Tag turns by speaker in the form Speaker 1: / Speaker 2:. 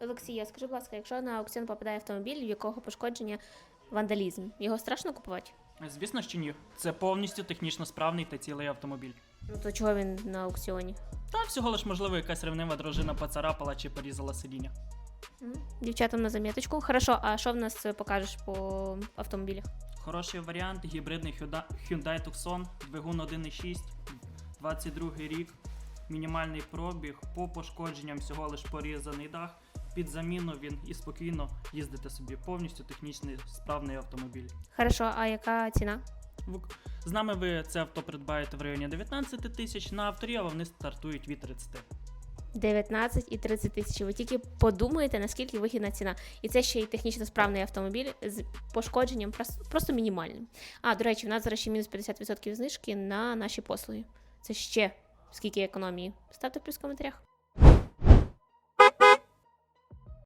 Speaker 1: Олексія, скажи, будь ласка, якщо на аукціон попадає автомобіль, в якого пошкодження вандалізм, його страшно купувати?
Speaker 2: Звісно, що ні. Це повністю технічно справний та цілий автомобіль.
Speaker 1: Ну то чого він на аукціоні?
Speaker 2: Та всього лиш, можливо, якась ревнива дружина поцарапала чи порізала сидіння.
Speaker 1: Дівчатам на заміточку. Хорошо, а що в нас покажеш по автомобілях?
Speaker 2: Хороший варіант, гібридний Hyundai Tucson, двигун 1.6, 22 рік, мінімальний пробіг, по пошкодженням всього лиш порізаний дах. Під заміну він і спокійно їздите собі повністю технічний справний автомобіль.
Speaker 1: Хорошо, а яка ціна?
Speaker 2: З нами ви це авто придбаєте в районі 19 тисяч, на авторі, але вони стартують від 30.
Speaker 1: 19 і 30 тисяч. Ви тільки подумаєте, наскільки вигідна ціна. І це ще й технічно справний автомобіль з пошкодженням просто, просто мінімальним. А, до речі, в нас зараз ще мінус 50% знижки на наші послуги. Це ще скільки економії. Ставте плюс в коментарях.